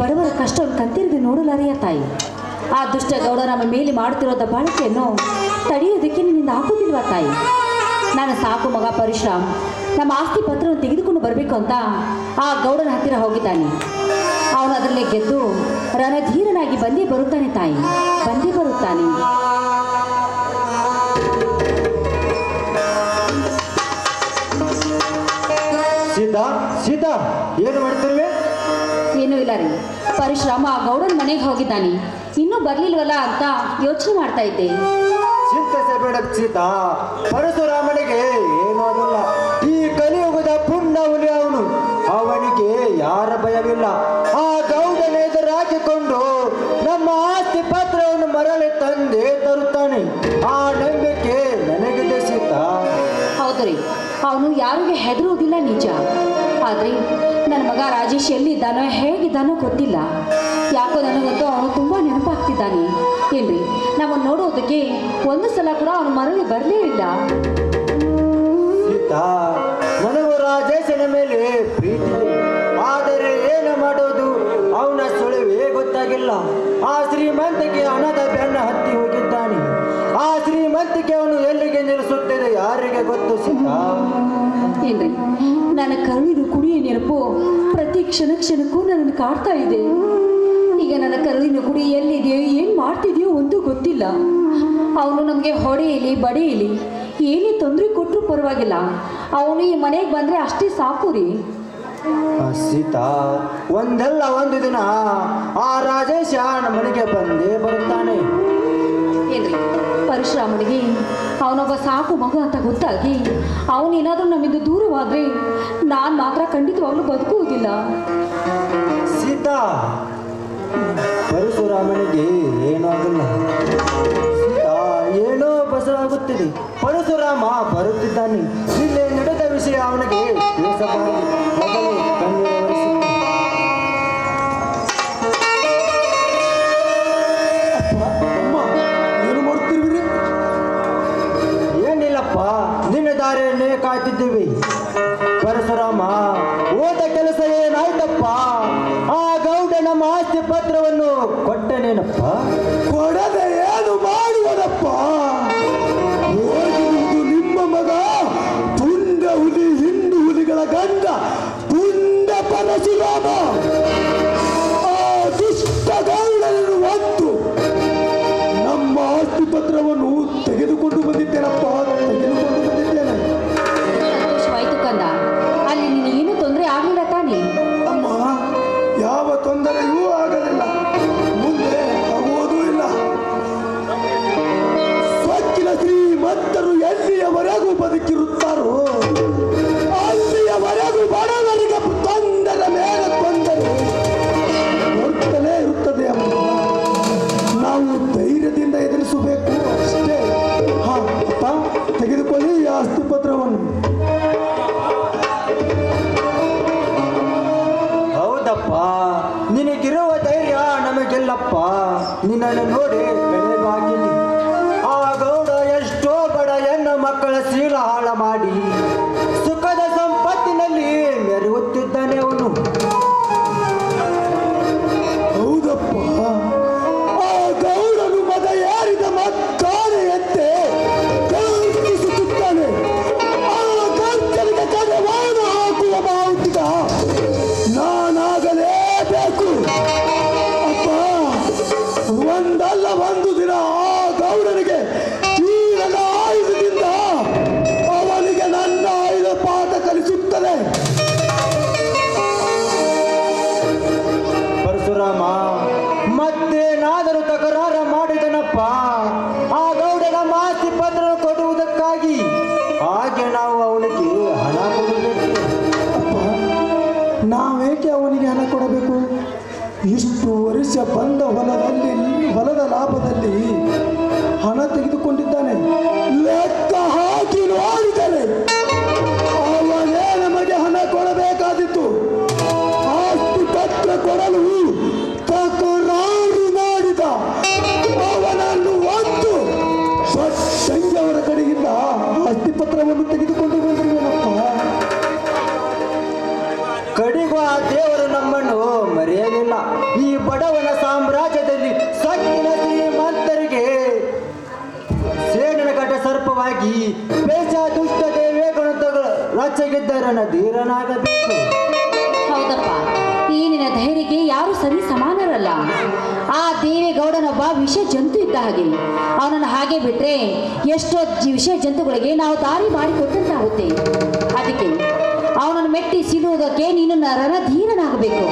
ಬಡವರ ಕಷ್ಟವನ್ನು ಕಂತಿರಿದು ನೋಡಲಾರೆಯ ತಾಯಿ. ಆ ದುಷ್ಟ ಗೌಡ ಮೇಲೆ ಮಾಡುತ್ತಿರೋ ದಬ್ಬಾಳಿಕೆಯನ್ನು ತಡೆಯೋದಕ್ಕೆ ನಿನ್ನಿಂದ ಆಗೋದಿಲ್ವಾ ತಾಯಿ? ನಾನು ಸಾಕು ಮಗ ಪರಿಶ್ರಮ್, ನಮ್ಮ ಆಸ್ತಿ ಪತ್ರವನ್ನು ತೆಗೆದುಕೊಂಡು ಬರಬೇಕು ಅಂತ ಆ ಗೌಡನ ಹತ್ತಿರ ಹೋಗಿದ್ದಾನೆ. ಅವನು ಅದರಲ್ಲೇ ಗೆದ್ದು ರಣಧೀರನಾಗಿ ಬಂದೇ ಬರುತ್ತಾನೆ ತಾಯಿ, ಬಂದೇ ಬರುತ್ತಾನೆ. ಸೀತಾ ಸೀತಾ, ಏನು ಮಾಡ್ತಿರುವೆ? ಏನೂ ಇಲ್ಲ ರೀ. ಪರಿಶ್ರಮ ಗೌಡನ ಮನೆಗೆ ಹೋಗಿದ್ದಾನೆ. ಇನ್ನೂ ಬರ್ಲಿಲ್ವಲ್ಲ ಅಂತ ಯೋಚನೆ ಮಾಡ್ತಾ ಇದ್ದೆ. ಚಿಂತಿಸಬೇಡ ಸೀತಾ. ಪರಶುರಾಮನಿಗೆ ಏನೂ ಈ ಕಲಿಯುಗದ ಪುಣ್ಯ ಹುಲಿ ಅವನು. ಅವನಿಗೆ ಯಾರ ಭಯವಿಲ್ಲ. ಆ ಗೌಡನ ಎದುರಾಕಿಕೊಂಡು ನಮ್ಮ ಆಸ್ತಿ ಪತ್ರವನ್ನು ಮರಳಿ ತಂದೆ ತರುತ್ತಾನೆ. ಆ ನಂಬಿಕೆ ನನಗಿದೆ ಸೀತಾ. ಹೌದು ರೀ. ಅವನು ಯಾರಿಗೆ ಹೆದರುವುದಿಲ್ಲ ನಿಜ. ಆದರೆ ನನ್ನ ಮಗ ರಾಜೇಶ್ ಎಲ್ಲಿದ್ದಾನೋ ಹೇಗಿದ್ದಾನೋ ಗೊತ್ತಿಲ್ಲ. ಯಾಕೋ ನನಗಂತೂ ಅವನು ತುಂಬ ನೆನಪಾಗ್ತಿದ್ದಾನೆ. ಏನ್ರಿ ನಮ್ಮನ್ನು ನೋಡೋದಕ್ಕೆ ಒಂದು ಸಲ ಕೂಡ ಅವನು ಮರಳಿ ಬರಲೇ ಇಲ್ಲ. ನನಗೂ ರಾಜೇಶನ ಮೇಲೆ ಪ್ರೀತಿ. ಆದರೆ ಏನು ಮಾಡೋದು? ಅವನ ಸುಳಿವೇ ಗೊತ್ತಾಗಿಲ್ಲ. ಆ ಶ್ರೀಮಂತಿಕೆ ಹಣದ ಬೆನ್ನ ಹತ್ತಿ ಹೋಗಿದ್ದಾನೆ. ಆ ಶ್ರೀಮಂತಿಕೆ ಅವನು ಎಲ್ಲಿಗೆ ನಿಲ್ಲಿಸುತ್ತದೆ? ಯಾರಿಗೆ ಗೊತ್ತು ಸೀತಾ? ಏನ್ರಿ ನನ್ನ ಕರುಳಿನ ಕುಡಿಯ ನೆನಪು ಪ್ರತಿ ಕ್ಷಣ ಕ್ಷಣಕ್ಕೂ ನನ್ನನ್ನು ಕಾಡ್ತಾ ಇದೆ. ಈಗ ನನ್ನ ಕರುಳಿನ ಕುಡಿ ಎಲ್ಲಿದೆಯೋ ಏನು ಮಾಡ್ತಿದೆಯೋ ಒಂದು ಗೊತ್ತಿಲ್ಲ. ಅವನು ನಮಗೆ ಹೊಡೆಯಲಿ ಬಡೆಯಲಿ ಏನೇ ತೊಂದರೆ ಕೊಟ್ಟರು ಪರವಾಗಿಲ್ಲ. ಅವನು ಈ ಮನೆಗೆ ಬಂದರೆ ಅಷ್ಟೇ ಸಾಕು ರೀ. ಸೀತಾ ಒಂದಲ್ಲ ಒಂದು ದಿನ ಆ ರಾಜೇಶ ಮನೆಗೆ ಬಂದೇ ಬರುತ್ತಾನೆ. ಪರಶುರಾಮನಿಗೆ ಅವನೊಬ್ಬ ಸಾಕು ಮಗು ಅಂತ ಗೊತ್ತಾಗಿ ಅವನೇನಾದರೂ ನಮ್ಮಿಂದ ದೂರವಾದರೆ ನಾನು ಮಾತ್ರ ಖಂಡಿತವಾಗ್ಲೂ ಬದುಕುವುದಿಲ್ಲ. ಸೀತಾ, ಪರಶುರಾಮನಿಗೆ ಏನಾಗಲ್ಲ ಸೀತಾ, ಏನೋ ಬಸರಾಗುತ್ತಿದೆ ಪರಶುರಾಮ ಬರುತ್ತಿದ್ದಾನೆ. ಇಲ್ಲೇ ನಡೆದ ವಿಷಯ ಅವನಿಗೆ ತಿಳಿಸಬಾರದು. ಕಾಯ್ತಿದ್ದೀವಿ. ಪರಶುರಾಮ ಓದ ಕೆಲಸ ಏನಾಯ್ತಪ್ಪ? ಆ ಗೌಡ ನಮ್ಮ ಆಸ್ತಿ ಪತ್ರವನ್ನು ಕೊಟ್ಟನೇನಪ್ಪ? ಕೊಡದೆ ಏನು ಮಾಡುವನಪ್ಪ ತೆಗೆದುಕೊಳ್ಳಿ ಈ ಆಸ್ತಿ ಪತ್ರವನ್ನು ಹೌದಪ್ಪ, ನಿನಗಿರುವ ಧೈರ್ಯ ನಮಗೆಲ್ಲಪ್ಪ. ನಿನ್ನನ್ನು ನೋಡಿ ಬೆಳೆವಾಗಿಲಿ ಆ ಗೌಡ ಎಷ್ಟೋ ಬಡ ಹೆಣ್ಣು ಮಕ್ಕಳ ಶೀಲ ಹಾಳ ಮಾಡಿ. ಪತ್ರ ಕೊಡುವುದಕ್ಕಾಗಿ. ಹಾಗೆ ನಾವು ಅವನಿಗೆ ಹಣ ಕೊಡಬೇಕು. ನಾವೇಕೆ ಅವನಿಗೆ ಹಣ ಕೊಡಬೇಕು? ಇಷ್ಟು ವರ್ಷ ಬಂದ ಹೊಲದಲ್ಲಿ, ಹೊಲದ ಲಾಭದಲ್ಲಿ ಹಣ ತೆಗೆದುಕೊಂಡಿದ್ದಾನೆ ಕಡಿಗೂ ಆ ದೇವರು ನಮ್ಮನ್ನು ಮರೆಯಲಿಲ್ಲ. ಈ ಬಡವನ ಸಾಮ್ರಾಜ್ಯದಲ್ಲಿ ಸಕ್ಕಿನ ಶ್ರೀಮಂತರಿಗೆ ಸೇನನ ಕಟ ಸರ್ಪವಾಗಿ ಬೇಷ ದುಷ್ಟ ದೇವೇಗಣಗಳು ರಚಗಿದ್ದರನ್ನ ಧೀರನಾಗಬೇಕು. ಹೌದಪ್ಪ. ಈ ಧೈರ್ಯಕ್ಕೆ ಯಾರು ಸರಿ ಸಮಾನರಲ್ಲ. ಆ ದೇವೇಗೌಡನೊಬ್ಬ ವಿಷ ಜಂತು ಇದ್ದ ಹಾಗೆ. ಅವನನ್ನು ಹಾಗೆ ಬಿಟ್ಟರೆ ಎಷ್ಟೋ ವಿಷ ಜಂತುಗಳಿಗೆ ನಾವು ದಾರಿ ಮಾಡಿ ಕೊಟ್ಟಂತಾಗುತ್ತೆ ಅದಕ್ಕೆ ಅವನನ್ನು ಮೆಟ್ಟಿ ಸಿಲುವುದಕ್ಕೆ ನೀನು ರಣಧೀರನಾಗಬೇಕು